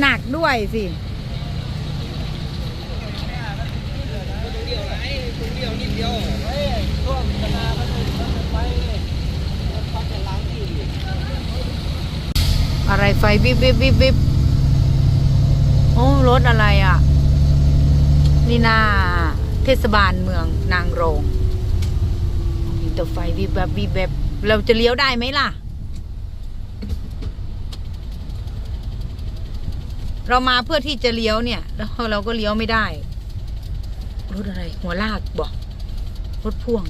หนักด้วยสิอะไรไฟวิบวิบวิบวิบโอ้รถอะไรอะ นี่นาเทศบาลเมืองนางรองเห็นแต่ไฟวิบแบบวิบแบบเราจะเลี้ยวได้ไหมล่ะ เรามาเพื่อที่จะเลี้ยวเนี่ยแล้วเราก็เลี้ยวไม่ได้รถอะไร หัวลากบอกรถพ่วง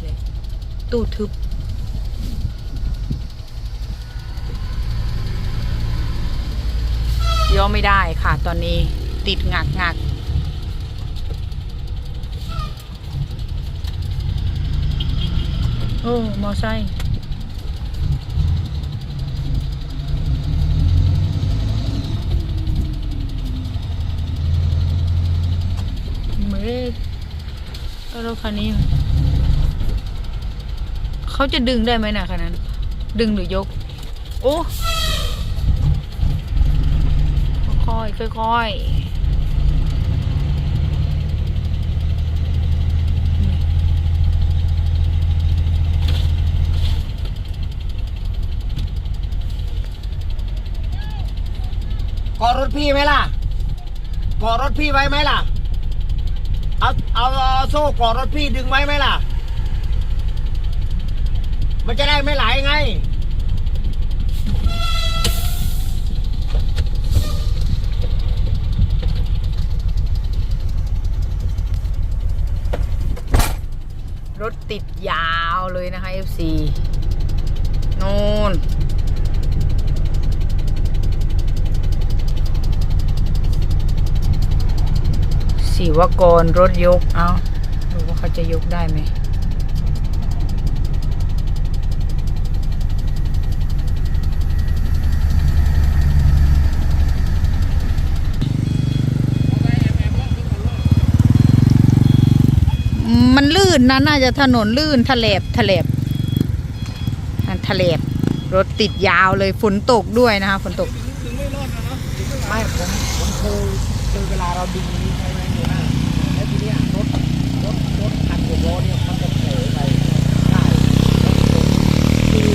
เลยตู้ทึบเลี้ยวไม่ได้ค่ะ ตอนนี้ติดงักงักโอ้มอไซค์เมกแล้ว รถคันนี้ เขาจะดึงได้ไหมนะคันนั้น ดึงหรือยก โอ้ค่อยๆค่อยๆกอดรถพี่ไหมล่ะกอดรถพี่ไว้ไหมล่ะ เอาเอาเอาโซ่กอดรถพี่ดึงไว้ไหมล่ะ มันจะได้ไม่ไหลไง รถติดยาวเลยนะคะ FC นูน ศิวกรรถยก เอาดูว่าเขาจะยกได้ไหมมันลื่นนะน่าจะถนนลื่นทะเลบทะเลบอะทะเลบรถติดยาวเลยฝนตกด้วยนะคะฝนตก ไม่ผมผมเคยเคยเวลาเราดึงนี้ใช่ไหมอยู่นะแล้วทีเนี้ยรถรถรถคันหัว ล้อเนี่ยมันจะโผล่ไปใช่คือ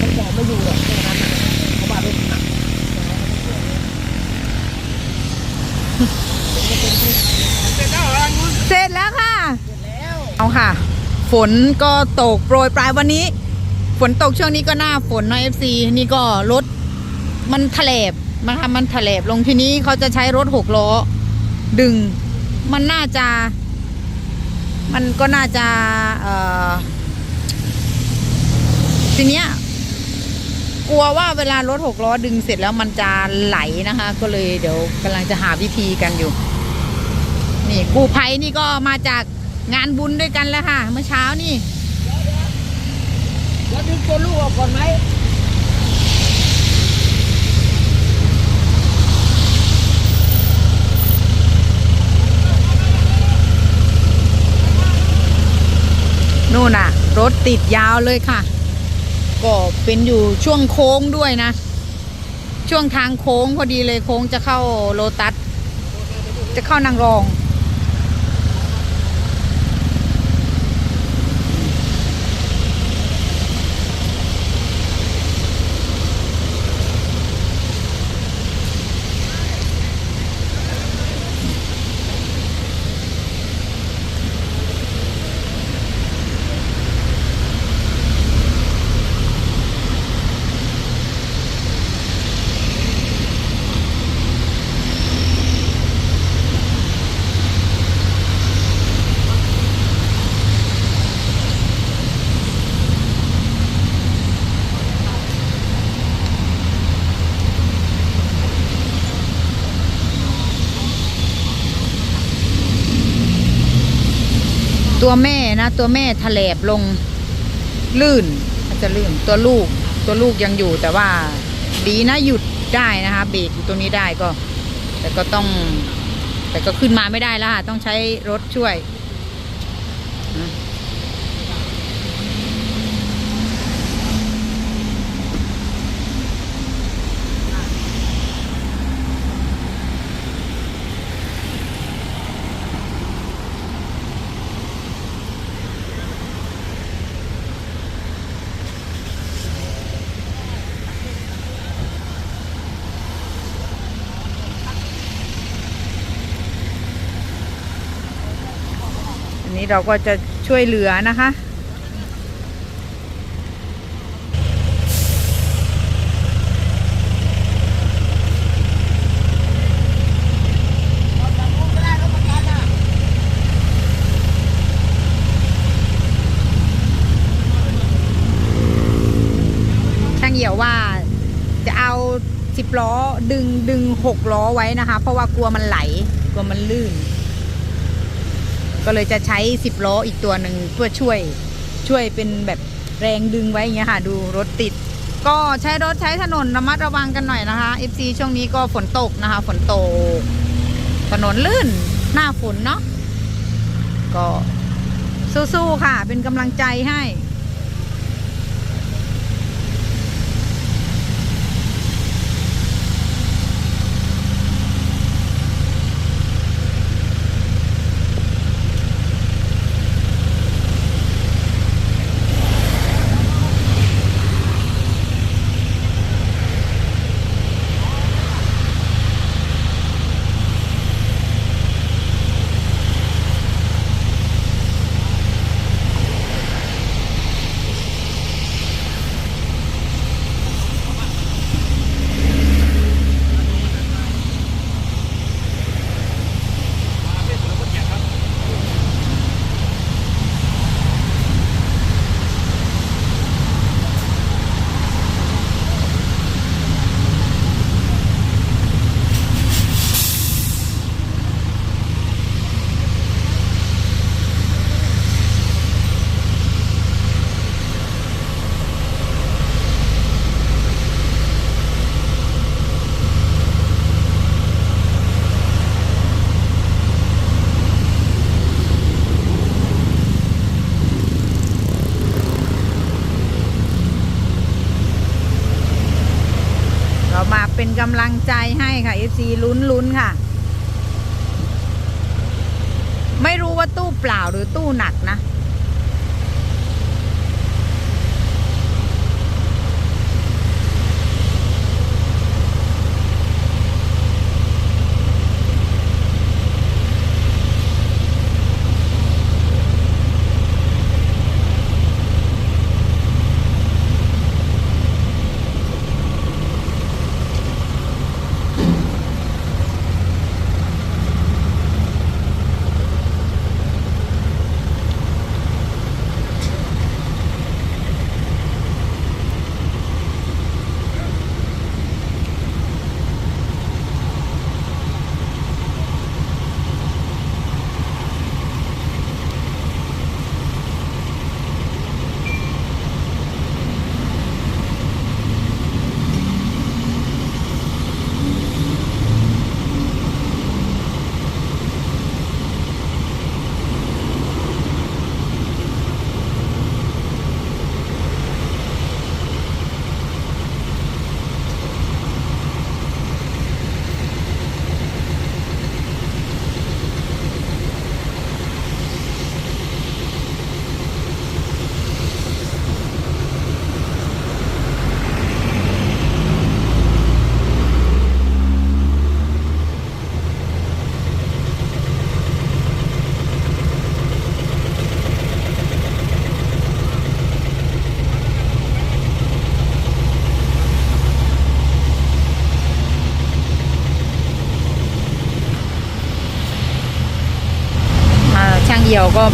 มันบอกไม่อยู่หรอกแค่นั้นเพราะว่ารถหนักเสร็จแล้วค่ะแล้วเอาค่ะ ฝนก็ตกโปรยปลายวันนี้ ฝนตกช่วงนี้ก็หน้าฝนเนาะ FC นี่ก็รถมันทะเลบมันทำมันทะเลบลงทีนี้เขาจะใช้รถหกล้อ ดึงมันน่าจะ มันก็น่าจะทีเนี้ยกลัวว่าเวลารถหกล้อดึงเสร็จแล้วมันจะไหลนะคะ ก็เลยเดี๋ยวกำลังจะหาวิธีกันอยู่ นี่กู้ภัยนี่ก็มาจากงานบุญด้วยกันแล้วค่ะ เมื่อเช้านี่แล้วดึงตัวลูกออกก่อนไหม นู่นน่ะ รถติดยาวเลยค่ะ ก็เป็นอยู่ช่วงโค้งด้วยนะ ช่วงทางโค้งพอดีเลยโค้งจะเข้าโลตัส จะเข้านางรอง ตัวแม่นะ ตัวแม่ถลบลงลื่นอาจจะลื่นตัวลูกตัวลูกยังอยู่แต่ว่าดีนะหยุดได้นะคะเบรกอยู่ตรงนี้ได้ก็ แต่ก็ต้อง แต่ก็ขึ้นมาไม่ได้แล้วค่ะต้องใช้รถช่วย เราก็จะช่วยเหลือนะคะ ช่างเหี่ยวว่าจะเอาสิบล้อดึงดึงหกล้อไว้นะคะ เพราะว่ากลัวมันไหล กลัวมันลื่น ก็เลยจะใช้สิบล้ออีกตัวหนึ่งเพื่อช่วยช่วยเป็นแบบแรงดึงไว้อย่างเงี้ยค่ะ ดูรถติด ก็ใช้รถใช้ถนนระมัดระวังกันหน่อยนะคะ FC ช่วงนี้ก็ฝนตกนะคะ ฝนตก ถนนลื่นหน้าฝนเนาะก็สู้ๆค่ะ เป็นกำลังใจให้ำลังใจให้ค่ะ FC ลุ้นลุ้นค่ะ ไม่รู้ว่าตู้เปล่าหรือตู้หนักนะ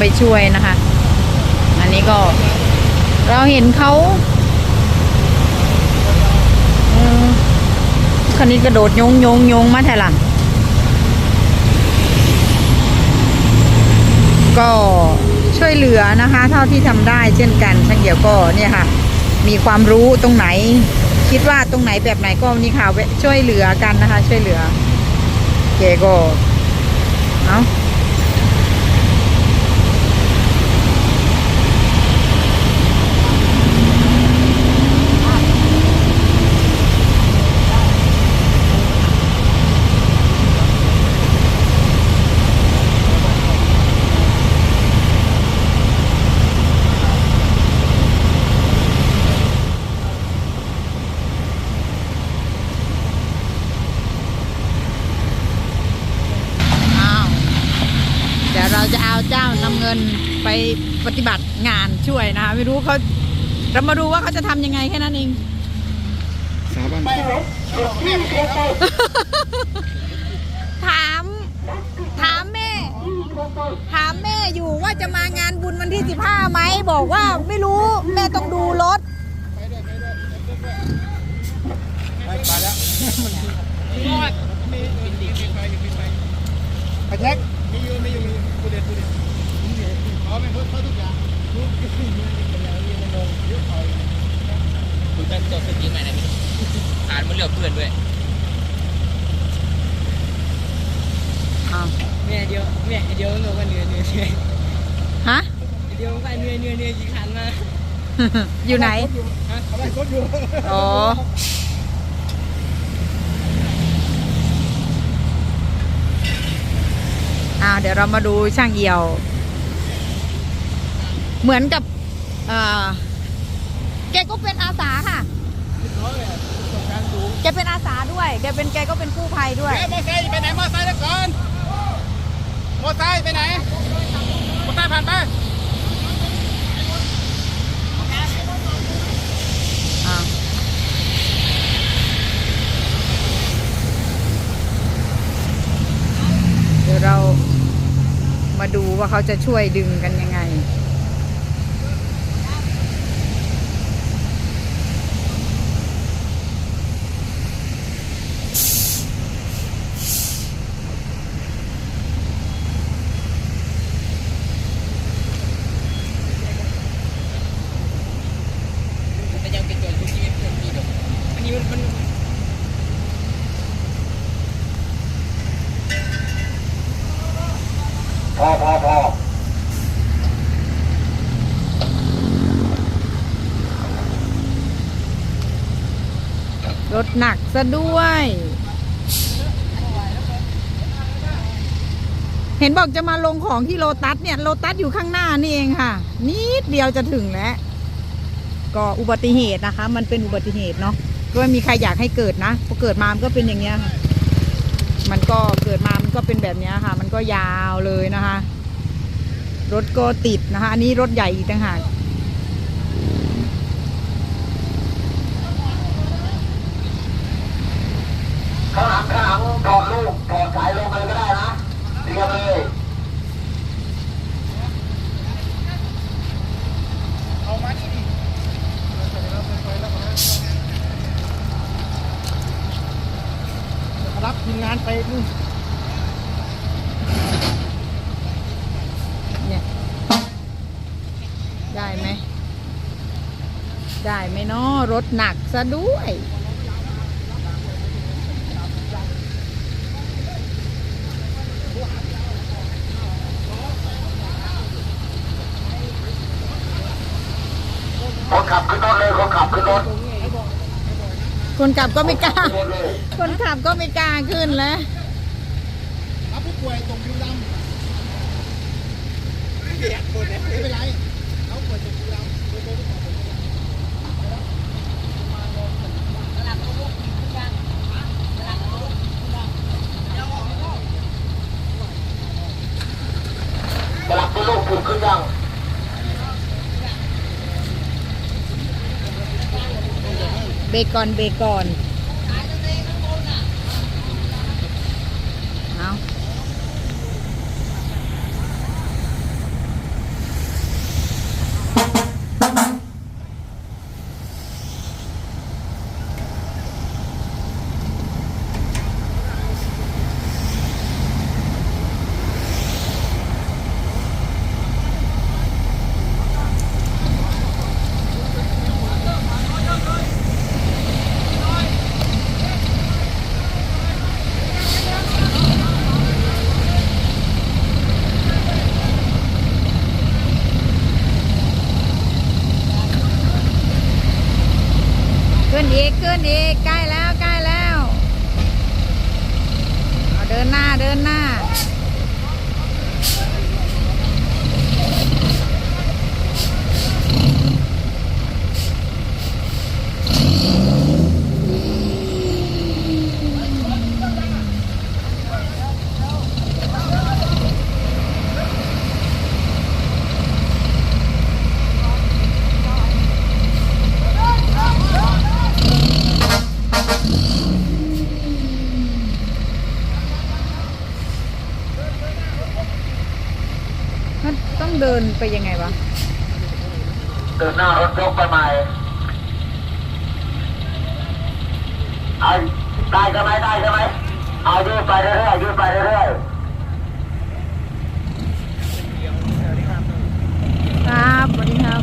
ไปช่วยนะคะ อันนี้ก็ เราเห็นเขาคันนี้กระโดดโยงโยงโยงมาแทลังก็ช่วยเหลือนะคะ เท่าที่ทำได้เช่นกันช่างเหี่ยวก็เนี่ยค่ะ มีความรู้ตรงไหน คิดว่าตรงไหนแบบไหนก็นี่ค่ะแวช่วยเหลือกันนะคะ ช่วยเหลือแกก็เนาะ อ้าว เราจะเอาเจ้านำเงินไปปฏิบัติงานช่วยนะคะไม่รู้เขาเรามาดูว่าเขาจะทำยังไงแค่นั้นเอง สาบันถาม ถามแม่ ถามแม่อยู่ว่าจะมางานบุญวันที่สิบห้าไหม บอกว่าไม่รู้แม่ต้องดูรถ ไปไปแล้วไปแท็กมีอยู่มีอยู่มีกูเด็ดกูเด็ด เขาไม่เพิ่มเขาทุกอย่างรู้กี่สิ่งเนี่ยเป็นอย่างนี้มันงงเยอะไปคุณเป็นตัวสกินใหม่นะพี่ขาดมันเหลือเพื่อนด้วยอ้าวแม่เดียวแม่เดียวมันบอกว่าเหนื่อยเหนื่อยเหนื่อยฮะเดียวมันก็เหนื่อยเหนื่อยเหนื่อยกี่ขันมาอยู่ไหนเขาได้รถอยู่อ๋ออ่าเดี๋ยวเรามาดูช่างเอียว เหมือนกับเอ่อแกก็เป็นอาสาค่ะน้อยเลยตรงกลางสูงแกเป็นอาสาด้วย แกเป็นแกก็เป็นกู้ภัยด้วยเฮ้ยมอไซค์ไปไหนมอไซค์แล้วก่อนมอไซค์ไปไหนมอไซค์ผ่านไปอ่าเดี๋ยวเรามาดูว่าเขาจะช่วยดึงกันยังไง แต่ยังเป็นตัวชุดที่ไม่เพื่อนพี่ดอก อันนี้มันมัน พ อพอพอรถหนักซะด้วย เห็นบอกจะมาลงของที่โลตัสเนี่ย โลตัสอยู่ข้างหน้านี่เองค่ะ นิดเดียวจะถึงแล้ว ก็อุบัติเหตุนะคะ มันเป็นอุบัติเหตุเนาะก็ไม่มีใครอยากให้เกิดนะพอเกิดมามันก็เป็นอย่างเงี้ยค่ะ มันก็เกิดมามันก็เป็นแบบเนี้ยค่ะ มันก็ยาวเลยนะคะ รถก็ติดนะคะ อันนี้รถใหญ่อีกต่างหากข้างหลังข้างหลังถอดลูกถอดสายลงไปก็ได้นะเรียบเลยเอามานี่ รับทีมงานไปนู่นเนี่ยได้ไหม ได้ไหมเนาะรถหนักซะด้วยคนขับขึ้นรถเลยคนขับขึ้นรถ คนขับก็ไม่กล้า คนขับก็ไม่กล้าขึ้นแล้วรับผู้ป่วยตรงยูดำไม่เป็นไรเขาป่วยตรงยูดำ สลับตัวลูกขึ้นขึ้นยัง เบคอนเบคอนเอาขึ้นอีกขึ้นอีกใกล้แล้วใกล้แล้วเอาเดินหน้าเดินหน้า มันต้องเดินไปยังไงวะ เดินหน้ารถยกไปใหม่เอา ได้ใช่ไหมได้ใช่ไหมเอายืดไปเรื่อยๆยืดไปเรื่อยๆครับสวัสดีครับ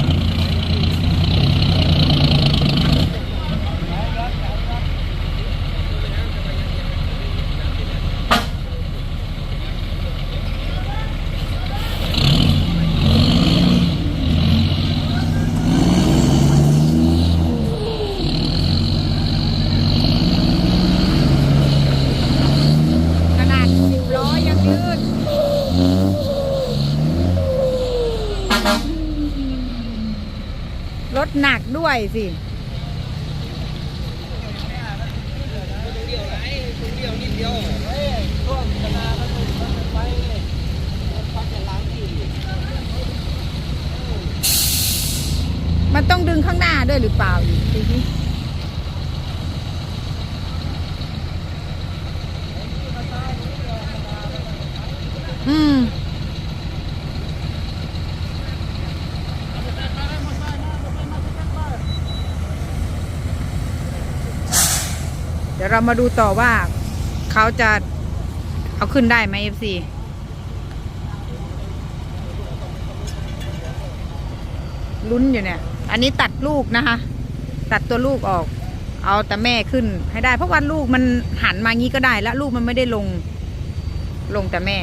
ขนาดสิบล้อยังยืด ร ถหนักด้วยสิมันต้องดึงข้างหน้าด้วยหรือเปล่าอีกทีนี้อืม ดี๋ยวเรามาดูต่อว่าเขาจะเอาขึ้นได้ไหมเอฟซีลุ้นอยู่เนี่ย อันนี้ตัดลูกนะคะ ตัดตัวลูกออก เอาแต่แม่ขึ้นให้ได้ เพราะว่าลูกมันหันมางี้ก็ได้ แล้วลูกมันไม่ได้ลง ลงแต่แม่